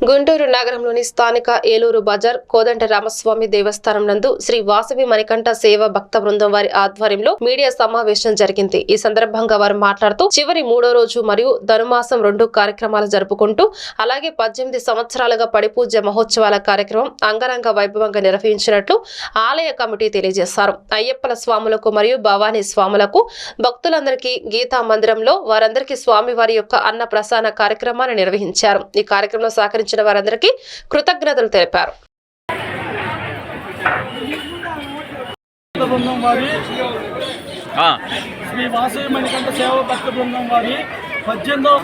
గుంటూరు నగరంలోని స్థానిక ఏలూరు బజార్ కోదండ రామస్వామి దేవస్థానం నందు శ్రీ వాసవి మణికంఠ సేవ భక్త బృందం వారి ఆధ్వర్యంలో మీడియా సమావేశం జరిగింది. ఈ సందర్భంగా వారు మాట్లాడుతూ చివరి మూడో రోజు మరియు ధనుమాసం రెండు కార్యక్రమాలు జరుపుకుంటూ అలాగే పద్దెనిమిది సంవత్సరాలుగా పడిపూజ మహోత్సవాల కార్యక్రమం అంగరంగ వైభవంగా నిర్వహించినట్లు ఆలయ కమిటీ తెలియజేశారు. అయ్యప్పల స్వాములకు మరియు భవానీ స్వాములకు భక్తులందరికీ గీతా మందిరంలో వారందరికీ స్వామి వారి యొక్క అన్న ప్రసాన కార్యక్రమాన్ని నిర్వహించారు. ఈ కార్యక్రమంలో సహకరించిన వారందరికీ కృతజ్ఞతలు తెలిపారు. శ్రీ వాసవి మణికంఠ సేవ భక్త బృందం వారి పద్దెనిమిదో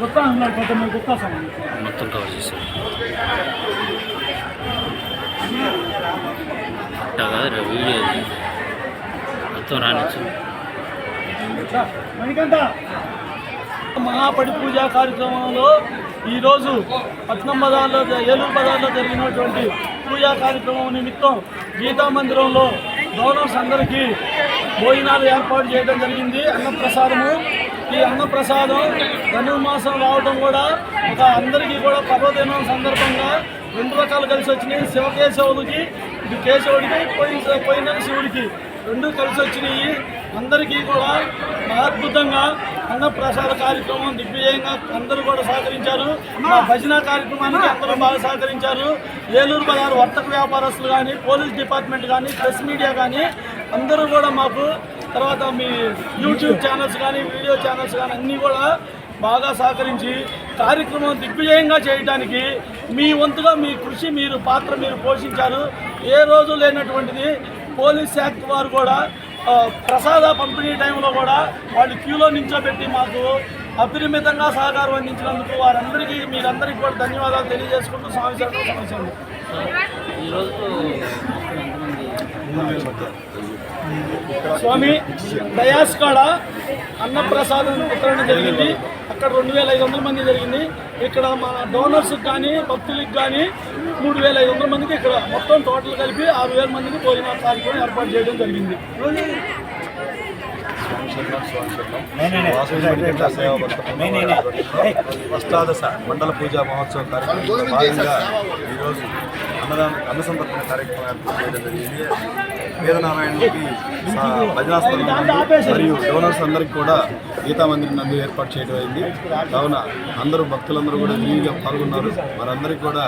గుత్తా అన్నాడు కవర్ చేశారు. వీడియో. మొత్తం రానిచ్చు. మణికంఠ మహాపడి పూజ కార్యక్రమంలో ఈరోజు పట్నం బజార్లో ఏలూరు బజార్లో జరిగినటువంటి పూజా కార్యక్రమం నిమిత్తం గీతా మందిరంలో డోనర్స్ అందరికీ భోజనాలు ఏర్పాటు చేయడం జరిగింది. అన్నప్రసాదము. ఈ అన్నప్రసాదం ధనుర్మాసం రావడం కూడా ఒక అందరికీ కూడా పర్వదినం సందర్భంగా రెండు రకాలు కలిసి వచ్చినాయి. శివకేశవుడికి ఇది కేశవుడికి పోయిన పోయిన శివుడికి. రెండు కలిసి వచ్చినాయి. అందరికీ కూడా అద్భుతంగా అన్నప్రసాద కార్యక్రమం దిగ్విజయంగా అందరూ కూడా సహకరించారు. మా భజన కార్యక్రమానికి అందరూ బాగా సహకరించారు. ఏలూరు బజారు వర్తక వ్యాపారస్తులు కానీ పోలీస్ డిపార్ట్మెంట్ కానీ ప్రెస్ మీడియా కానీ అందరూ కూడా మాకు తర్వాత మీ యూట్యూబ్ ఛానల్స్ కానీ వీడియో ఛానల్స్ కానీ అన్నీ కూడా బాగా సహకరించి కార్యక్రమం దిగ్విజయంగా చేయడానికి మీ వంతుగా మీ కృషి మీరు పాత్ర మీరు పోషించారు. ఏ రోజు లేనటువంటిది పోలీస్ శాఖ వారు కూడా ప్రసాద పంపిణీ టైంలో కూడా వాళ్ళు క్యూలో నించోబెట్టి మాకు అపరిమితంగా సహకారం అందించినందుకు వారందరికీ మీరందరికీ కూడా ధన్యవాదాలు తెలియజేసుకుంటూ సమస్య ఈరోజు స్వామి డయాస్ కాడ అన్నప్రసాదం వితరణ జరిగింది. అక్కడ రెండు వేల ఐదు వందల మంది జరిగింది. ఇక్కడ మన డోనర్స్ కానీ భక్తులకు కానీ మూడు వేల ఐదు వందల మందికి ఇక్కడ మొత్తం టోటల్ కలిపి ఆరు వేల మందికి భోజన కార్యక్రమం ఏర్పాటు చేయడం జరిగింది. అష్టాదశ మండల పూజా మహోత్సవ కార్యక్రమంలో భాగంగా ఈరోజు అన్నదాన అన్న సంతర్పణ కార్యక్రమం ఏర్పాటు చేయడం జరిగింది. వేదనారాయణకి భజనాస్థలం మరియు డోనర్స్ అందరికీ కూడా గీతామందిరం నందు ఏర్పాటు చేయడం అయింది. కావున అందరూ భక్తులందరూ కూడా విరివిగా పాల్గొన్నారు. వారందరికీ కూడా